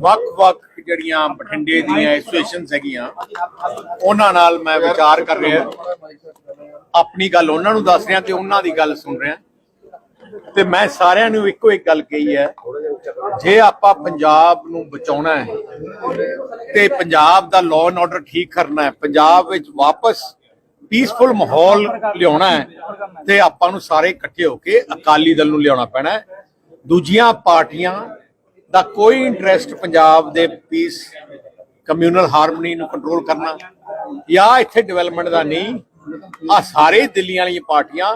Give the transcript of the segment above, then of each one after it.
ਵੱਖ-ਵੱਖ ਜਿਹੜੀਆਂ ਬਠਿੰਡੇ ਦੀਆਂ ਐਸੋਸੀਏਸ਼ਨਸ ਹੈਗੀਆਂ, ਉਹਨਾਂ ਨਾਲ ਮੈਂ ਵਿਚਾਰ ਕਰ ਰਿਹਾ ਆਪਣੀ ਗੱਲ ਉਹਨਾਂ ਨੂੰ ਦੱਸ ਰਿਹਾ ਤੇ ਉਹਨਾਂ ਦੀ ਗੱਲ ਸੁਣ ਰਿਹਾ। ਤੇ ਮੈਂ ਸਾਰਿਆਂ ਨੂੰ ਇੱਕੋ ਇੱਕ ਗੱਲ ਕਹੀ ਹੈ, ਜੇ ਆਪਾਂ ਪੰਜਾਬ ਨੂੰ ਬਚਾਉਣਾ ਹੈ, ਤੇ ਪੰਜਾਬ ਦਾ ਲਾਅ ਐਂਡ ਆਰਡਰ ਠੀਕ ਕਰਨਾ ਹੈ, ਪੰਜਾਬ ਵਿੱਚ ਵਾਪਸ ਪੀਸਫੁਲ ਮਾਹੌਲ ਲਿਆਉਣਾ ਹੈ, ਤੇ ਆਪਾਂ ਨੂੰ ਸਾਰੇ ਇਕੱਠੇ ਹੋ ਕੇ ਅਕਾਲੀ ਦਲ ਨੂੰ ਲਿਆਉਣਾ ਪੈਣਾ ਹੈ। ਦੂਜੀਆਂ ਪਾਰਟੀਆਂ ਦਾ ਕੋਈ ਇੰਟਰਸਟ ਪੰਜਾਬ ਦੇ ਪੀਸ ਕਮਿਊਨਲ ਹਾਰਮਨੀ ਨੂੰ ਕੰਟਰੋਲ ਕਰਨਾ ਜਾਂ ਇੱਥੇ ਡਿਵੈਲਪਮੈਂਟ ਦਾ ਨਹੀਂ ਆ ਸਾਰੇ ਦਿੱਲੀ ਵਾਲੀਆਂ ਪਾਰਟੀਆਂ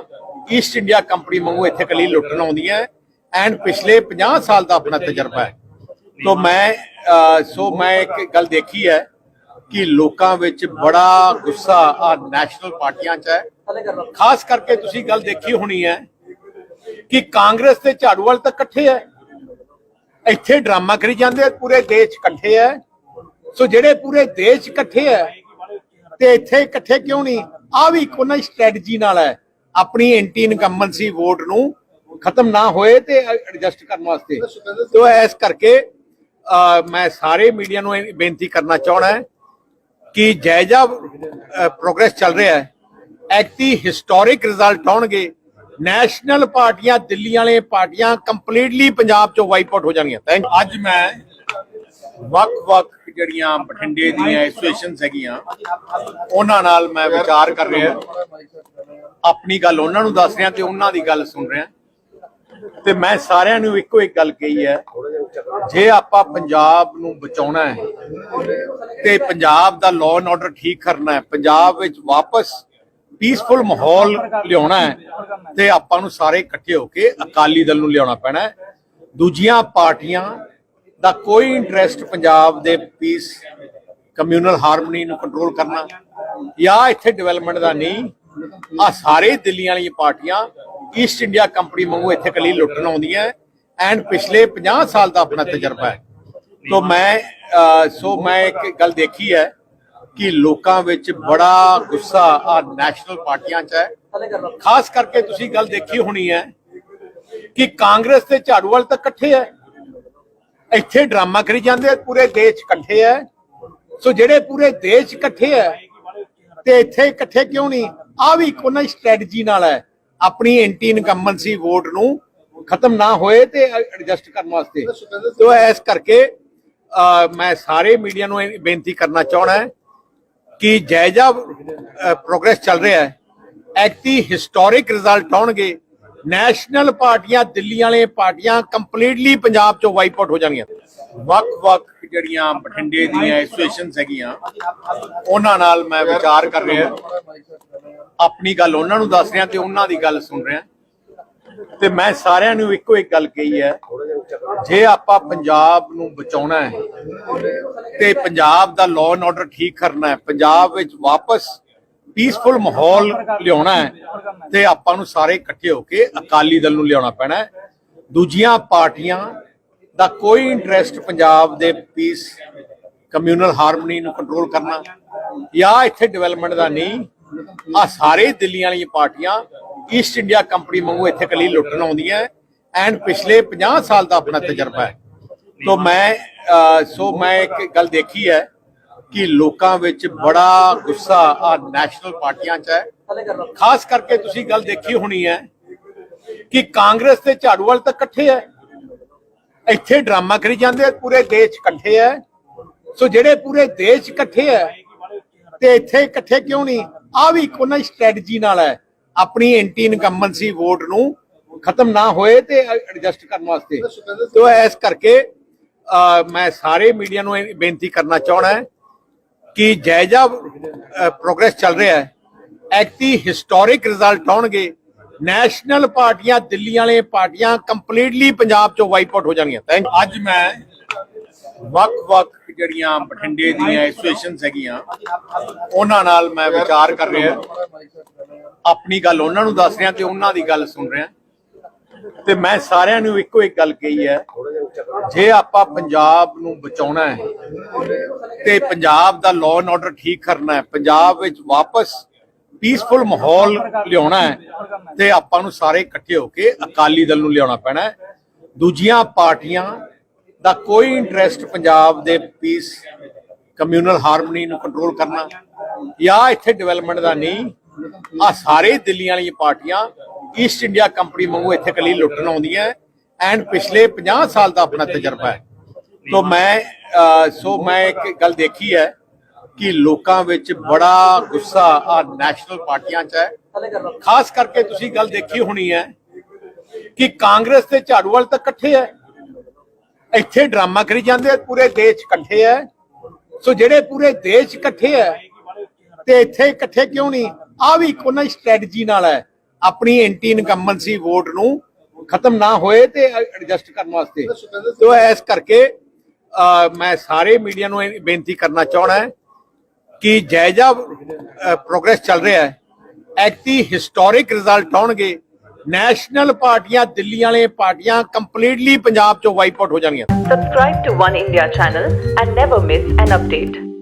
ਈਸਟ ਇੰਡੀਆ ਕੰਪਨੀ ਵਾਂਗੂ ਇੱਥੇ ਕਲੀ ਲੁੱਟਣ ਆਉਂਦੀਆਂ ਐਂਡ ਪਿਛਲੇ 50 ਸਾਲ ਦਾ ਆਪਣਾ ਤਜਰਬਾ ਹੈ। ਤੋਂ ਮੈਂ ਸੋ ਮੈਂ ਇੱਕ ਗੱਲ ਦੇਖੀ ਹੈ ਕਿ ਲੋਕਾਂ ਵਿੱਚ ਬੜਾ ਗੁੱਸਾ ਆ ਨੈਸ਼ਨਲ ਪਾਰਟੀਆਂ 'ਚ ਹੈ। ਖਾਸ ਕਰਕੇ ਤੁਸੀਂ ਗੱਲ ਦੇਖੀ ਹੋਣੀ ਹੈ ਕਿ ਕਾਂਗਰਸ ਤੇ ਝਾੜੂ ਵਾਲ ਤਾਂ ਇਕੱਠੇ ਹੈ। ਇੱਥੇ ਡਰਾਮਾ ਕਰੀ ਜਾਂਦੇ ਆ, ਪੂਰੇ ਦੇਸ਼ ਇਕੱਠੇ ਹੈ ਸੋ ਜਿਹੜੇ ਪੂਰੇ ਦੇਸ਼ ਇਕੱਠੇ ਹੈ ਤੇ ਇੱਥੇ ਇਕੱਠੇ ਕਿਉਂ ਨਹੀਂ? ਆ ਵੀ ਕੋਈ ਸਟ੍ਰੈਟਜੀ ਨਾਲ ਹੈ। ਆਪਣੀ ਐਂਟੀ ਇਨਕੰਬੈਂਸੀ ਵੋਟ ਨੂੰ ਖਤਮ ਨਾ ਹੋਏ ਤੇ ਐਡਜਸਟ ਕਰਨ ਵਾਸਤੇ। ਤੋ ਇਸ ਕਰਕੇ ਮੈਂ ਸਾਰੇ ਮੀਡੀਆ ਨੂੰ ਬੇਨਤੀ ਕਰਨਾ ਚਾਹਣਾ ਕਿ ਜਾਇਜ਼ਾ ਪ੍ਰੋਗਰੈਸ ਚੱਲ ਰਿਹਾ ਹੈ। ਐਕਟੀ ਹਿਸਟੋਰਿਕ ਰਿਜ਼ਲਟ ਆਉਣਗੇ ਨੈਸ਼ਨਲ ਪਾਰਟੀਆਂ ਦਿੱਲੀ ਵਾਲੇ ਪਾਰਟੀਆਂ ਕੰਪਲੀਟਲੀ ਪੰਜਾਬ ਚੋਂ ਵਾਈਪ ਆਊਟ ਹੋ ਜਾਣਗੀਆਂ। ਥੈਂਕ ਅੱਜ ਮੈਂ ਵੱਖ-ਵੱਖ ਜਿਹੜੀਆਂ ਬਠਿੰਡੇ ਦੀਆਂ ਐਸੋਸੀਏਸ਼ਨਸ ਹੈਗੀਆਂ, ਉਹਨਾਂ ਨਾਲ ਮੈਂ ਵਿਚਾਰ ਕਰ ਰਿਹਾ। ਆਪਣੀ ਗੱਲ ਉਹਨਾਂ ਨੂੰ ਦੱਸ ਰਿਹਾ ਤੇ ਉਹਨਾਂ ਦੀ ਗੱਲ ਸੁਣ ਰਿਹਾ। ਤੇ ਮੈਂ ਸਾਰਿਆਂ ਨੂੰ ਇੱਕੋ ਇੱਕ ਗੱਲ ਕਹੀ ਹੈ, ਜੇ ਆਪਾਂ ਪੰਜਾਬ ਨੂੰ ਬਚਾਉਣਾ ਹੈ ਤੇ ਪੰਜਾਬ ਦਾ ਲਾਅ ਐਂਡ ਆਰਡਰ ਠੀਕ ਕਰਨਾ ਹੈ, ਪੰਜਾਬ ਵਿੱਚ ਵਾਪਸ ਪੀਸਫੁਲ ਮਾਹੌਲ ਲਿਆਉਣਾ ਹੈ ਤੇ ਆਪਾਂ ਨੂੰ ਸਾਰੇ ਇਕੱਠੇ ਹੋ ਕੇ ਅਕਾਲੀ ਦਲ ਨੂੰ ਲਿਆਉਣਾ ਪੈਣਾ ਦੂਜੀਆਂ ਪਾਰਟੀਆਂ ਦਾ ਕੋਈ ਇੰਟਰਸਟ ਪੰਜਾਬ ਦੇ ਪੀਸ ਕਮਿਊਨਲ ਹਾਰਮਨੀ ਨੂੰ ਕੰਟਰੋਲ ਕਰਨਾ ਜਾਂ ਇੱਥੇ ਡਿਵੈਲਪਮੈਂਟ ਦਾ ਨਹੀਂ ਆ ਸਾਰੇ ਦਿੱਲੀ ਵਾਲੀਆਂ ਪਾਰਟੀਆਂ ਈਸਟ ਇੰਡੀਆ ਕੰਪਨੀ ਵਾਂਗੂ ਇੱਥੇ ਕਲੀ ਲੁੱਟਣ ਆਉਂਦੀਆਂ ਐਂਡ ਪਿਛਲੇ 50 ਸਾਲ ਦਾ ਆਪਣਾ ਤਜਰਬਾ ਹੈ। ਤੋਂ ਮੈਂ ਸੋ ਮੈਂ ਇੱਕ ਗੱਲ ਦੇਖੀ ਹੈ ਕਿ ਲੋਕਾਂ ਵਿੱਚ ਬੜਾ ਗੁੱਸਾ ਆ ਨੈਸ਼ਨਲ ਪਾਰਟੀਆਂ 'ਚ ਹੈ। ਖਾਸ ਕਰਕੇ ਤੁਸੀਂ ਗੱਲ ਦੇਖੀ ਹੋਣੀ ਹੈ ਕਿ ਕਾਂਗਰਸ ਤੇ ਝਾੜੂ ਵਾਲ ਤਾਂ ਇਕੱਠੇ ਹੈ। ਇੱਥੇ ਡਰਾਮਾ ਕਰੀ ਜਾਂਦੇ ਆ, ਪੂਰੇ ਦੇਸ਼ ਇਕੱਠੇ ਹੈ। ਸੋ ਜਿਹੜੇ ਪੂਰੇ ਦੇਸ਼ ਇਕੱਠੇ ਹੈ ਤੇ ਇੱਥੇ ਇਕੱਠੇ ਕਿਉਂ ਨਹੀਂ? ਆ ਵੀ ਕੋਈ ਸਟ੍ਰੈਟਜੀ ਨਾਲ ਹੈ। ਆਪਣੀ ਐਂਟੀ ਇਨਕੰਬੈਂਸੀ ਵੋਟ ਨੂੰ ਖਤਮ ਨਾ ਹੋਏ ਤੇ ਐਡਜਸਟ ਕਰਨ ਵਾਸਤੇ। ਸੋ ਇਸ ਕਰਕੇ ਅਹ, ਮੈਂ ਸਾਰੇ ਮੀਡੀਆ ਨੂੰ ਬੇਨਤੀ ਕਰਨਾ ਚਾਹਣਾ ਹੈ ਕਿ ਜਾਇਜ਼ਾ ਪ੍ਰੋਗਰੈਸ ਚੱਲ ਰਿਹਾ ਹੈ। ਐਕਟੀ ਹਿਸਟੋਰਿਕ ਰਿਜ਼ਲਟ ਆਉਣਗੇ। ਨੈਸ਼ਨਲ ਪਾਰਟੀਆਂ, ਦਿੱਲੀ ਵਾਲੇ ਪਾਰਟੀਆਂ ਕੰਪਲੀਟਲੀ ਪੰਜਾਬ ਚੋਂ ਵਾਈਪ ਆਊਟ ਹੋ ਜਾਣਗੀਆਂ। ਵੱਖ-ਵੱਖ ਜਿਹੜੀਆਂ ਬਠਿੰਡੇ ਦੀਆਂ ਐਸੋਸੀਏਸ਼ਨਸ ਹੈਗੀਆਂ, ਉਹਨਾਂ ਨਾਲ ਮੈਂ ਵਿਚਾਰ ਕਰ ਰਿਹਾ। ਆਪਣੀ ਗੱਲ ਉਹਨਾਂ ਨੂੰ ਦੱਸ ਰਿਹਾ ਤੇ ਉਹਨਾਂ ਦੀ ਗੱਲ ਸੁਣ ਰਿਹਾ। ਤੇ ਮੈਂ ਸਾਰਿਆਂ ਨੂੰ ਇੱਕੋ ਇੱਕ ਗੱਲ ਕਹੀ ਹੈ, ਜੇ ਆਪਾਂ ਪੰਜਾਬ ਨੂੰ ਬਚਾਉਣਾ ਹੈ, ਤੇ ਪੰਜਾਬ ਦਾ ਲਾਅ ਐਂਡ ਆਰਡਰ ਠੀਕ ਕਰਨਾ ਹੈ, ਪੰਜਾਬ ਵਿੱਚ ਵਾਪਸ ਪੀਸਫੁਲ ਮਾਹੌਲ ਲਿਆਉਣਾ ਹੈ, ਤੇ ਆਪਾਂ ਨੂੰ ਸਾਰੇ ਇਕੱਠੇ ਹੋ ਕੇ ਅਕਾਲੀ ਦਲ ਨੂੰ ਲਿਆਉਣਾ ਪੈਣਾ ਹੈ। ਦੂਜੀਆਂ ਪਾਰਟੀਆਂ ਦਾ ਕੋਈ ਇੰਟਰਸਟ ਪੰਜਾਬ ਦੇ ਪੀਸ ਕਮਿਊਨਲ ਹਾਰਮਨੀ ਨੂੰ ਕੰਟਰੋਲ ਕਰਨਾ ਜਾਂ ਇੱਥੇ ਡਿਵੈਲਪਮੈਂਟ ਦਾ ਨਹੀਂ ਆ ਸਾਰੇ ਦਿੱਲੀ ਵਾਲੀਆਂ ਪਾਰਟੀਆਂ ਈਸਟ ਇੰਡੀਆ ਕੰਪਨੀ ਵਾਂਗੂ ਇੱਥੇ ਕਲੀ ਲੁੱਟਣ ਆਉਂਦੀਆਂ ਐਂਡ ਪਿਛਲੇ 50 ਸਾਲ ਦਾ ਆਪਣਾ ਤਜਰਬਾ ਹੈ। ਤੋਂ ਮੈਂ ਸੋ ਮੈਂ ਇੱਕ ਗੱਲ ਦੇਖੀ ਹੈ ਕਿ ਲੋਕਾਂ ਵਿੱਚ ਬੜਾ ਗੁੱਸਾ ਆ ਨੈਸ਼ਨਲ ਪਾਰਟੀਆਂ 'ਚ ਹੈ। ਖਾਸ ਕਰਕੇ ਤੁਸੀਂ ਗੱਲ ਦੇਖੀ ਹੋਣੀ ਹੈ ਕਿ ਕਾਂਗਰਸ ਤੇ ਝਾੜੂ ਵਾਲ ਤਾਂ ਇਕੱਠੇ ਹੈ। ਇੱਥੇ ਡਰਾਮਾ ਕਰੀ ਜਾਂਦੇ ਆ, ਪੂਰੇ ਦੇਸ਼ ਇਕੱਠੇ ਹੈ। ਸੋ ਜਿਹੜੇ ਪੂਰੇ ਦੇਸ਼ ਇਕੱਠੇ ਹੈ ਤੇ ਇੱਥੇ ਇਕੱਠੇ ਕਿਉਂ ਨਹੀਂ? ਆ ਵੀ ਕੋਈ ਸਟ੍ਰੈਟਜੀ ਨਾਲ ਹੈ। ਆਪਣੀ ਐਂਟੀ ਇਨਕੰਬੈਂਸੀ ਵੋਟ ਨੂੰ ਖਤਮ ਨਾ ਹੋਏ ਤੇ ਐਡਜਸਟ ਕਰਨ ਵਾਸਤੇ। ਤੋ ਇਸ ਕਰਕੇ ਮੈਂ ਸਾਰੇ ਮੀਡੀਆ ਨੂੰ ਬੇਨਤੀ ਕਰਨਾ ਚਾਹਣਾ ਕਿ ਜਾਇਜ਼ਾ ਪ੍ਰੋਗਰੈਸ ਚੱਲ ਰਿਹਾ ਹੈ। ਐਕਟੀ ਹਿਸਟੋਰਿਕ ਰਿਜ਼ਲਟ ਆਉਣਗੇ। ਨੈਸ਼ਨਲ ਪਾਰਟੀਆਂ, ਦਿੱਲੀ ਵਾਲੇ ਪਾਰਟੀਆਂ ਕੰਪਲੀਟਲੀ ਪੰਜਾਬ ਚੋਂ ਵਾਈਪ ਆਊਟ ਹੋ ਜਾਣਗੀਆਂ। ਅੱਜ ਮੈਂ ਵੱਖ-ਵੱਖ ਜਿਹੜੀਆਂ ਬਠਿੰਡੇ ਦੀਆਂ ਐਸੋਸੀਏਸ਼ਨਸ ਹੈਗੀਆਂ, ਉਹਨਾਂ ਨਾਲ ਮੈਂ ਵਿਚਾਰ ਕਰ ਰਿਹਾ। ਆਪਣੀ ਗੱਲ ਉਹਨਾਂ ਨੂੰ ਦੱਸ ਰਿਹਾ ਤੇ ਉਹਨਾਂ ਦੀ ਗੱਲ ਸੁਣ ਰਿਹਾ। ਤੇ ਮੈਂ ਸਾਰਿਆਂ ਨੂੰ ਇੱਕੋ ਇੱਕ ਗੱਲ ਕਹੀ ਹੈ, ਜੇ ਆਪਾਂ ਪੰਜਾਬ ਨੂੰ ਬਚਾਉਣਾ ਹੈ ਤੇ ਪੰਜਾਬ ਦਾ ਲਾਅ ਐਂਡ ਆਰਡਰ ਠੀਕ ਕਰਨਾ ਹੈ, ਪੰਜਾਬ ਵਿੱਚ ਵਾਪਸ ਪੀਸਫੁਲ ਮਾਹੌਲ ਲਿਆਉਣਾ ਹੈ, ਤੇ ਆਪਾਂ ਨੂੰ ਸਾਰੇ ਇਕੱਠੇ ਹੋ ਕੇ ਅਕਾਲੀ ਦਲ ਨੂੰ ਲਿਆਉਣਾ ਪੈਣਾ ਹੈ। ਦੂਜੀਆਂ ਪਾਰਟੀਆਂ ਦਾ ਕੋਈ ਇੰਟਰਸਟ ਪੰਜਾਬ ਦੇ ਪੀਸ ਕਮਿਊਨਲ ਹਾਰਮਨੀ ਨੂੰ ਕੰਟਰੋਲ ਕਰਨਾ ਜਾਂ ਇੱਥੇ ਡਿਵੈਲਪਮੈਂਟ ਦਾ ਨਹੀਂ ਆ ਸਾਰੇ ਦਿੱਲੀ ਵਾਲੀਆਂ ਪਾਰਟੀਆਂ ਈਸਟ ਇੰਡੀਆ ਕੰਪਨੀ ਵਾਂਗੂ ਇੱਥੇ ਕੱਲੀ ਲੁੱਟਣ ਆਉਂਦੀਆਂ ਐਂਡ ਪਿਛਲੇ 50 ਸਾਲ ਦਾ ਆਪਣਾ ਤਜਰਬਾ ਹੈ। ਤੋ ਮੈਂ ਸੋ ਮੈਂ ਇੱਕ ਗੱਲ ਦੇਖੀ ਹੈ ਕਿ ਲੋਕਾਂ ਵਿੱਚ ਬੜਾ ਗੁੱਸਾ ਆ ਨੈਸ਼ਨਲ ਪਾਰਟੀਆਂ 'ਚ ਹੈ। ਖਾਸ ਕਰਕੇ ਤੁਸੀਂ ਗੱਲ ਦੇਖੀ ਹੋਣੀ ਹੈ ਕਿ ਕਾਂਗਰਸ ਤੇ ਝਾੜੂ ਵਾਲ ਤਾਂ ਇਕੱਠੇ ਹੈ। ਇੱਥੇ ਡਰਾਮਾ ਕਰੀ ਜਾਂਦੇ ਆ, ਪੂਰੇ ਦੇਸ਼ ਇਕੱਠੇ ਹੈ। ਸੋ ਜਿਹੜੇ ਪੂਰੇ ਦੇਸ਼ ਇਕੱਠੇ ਹੈ ਤੇ ਇੱਥੇ ਇਕੱਠੇ ਕਿਉਂ ਨਹੀਂ? ਆ ਵੀ ਇੱਕ ਉਹਨਾਂ ਦੀ ਸਟ੍ਰੈਟਜੀ ਨਾਲ ਹੈ, ਆਪਣੀ ਐਂਟੀ ਇਨਕੰਬੈਂਸੀ ਵੋਟ ਨੂੰ ਖਤਮ ਨਾ ਹੋਏ ਤੇ ਐਡਜਸਟ ਕਰਨ ਵਾਸਤੇ। ਸੋ ਇਸ ਕਰਕੇ ਮੈਂ ਸਾਰੇ ਮੀਡੀਆ ਨੂੰ ਬੇਨਤੀ ਕਰਨਾ ਚਾਹਣਾ ਹੈ ਕਿ ਜਾਇਜ਼ਾ ਪ੍ਰੋਗਰੈਸ ਚੱਲ ਰਿਹਾ ਹੈ। ਐਕਟੀ ਹਿਸਟੋਰਿਕ ਰਿਜ਼ਲਟ ਆਉਣਗੇ ਨੈਸ਼ਨਲ ਪਾਰਟੀਆਂ, ਦਿੱਲੀ ਵਾਲੇ ਪਾਰਟੀਆਂ ਕੰਪਲੀਟਲੀ ਪੰਜਾਬ ਚੋਂ ਵਾਈਪ ਆਊਟ ਹੋ ਜਾਣਗੀਆਂ। Subscribe to One India channel and never miss an update.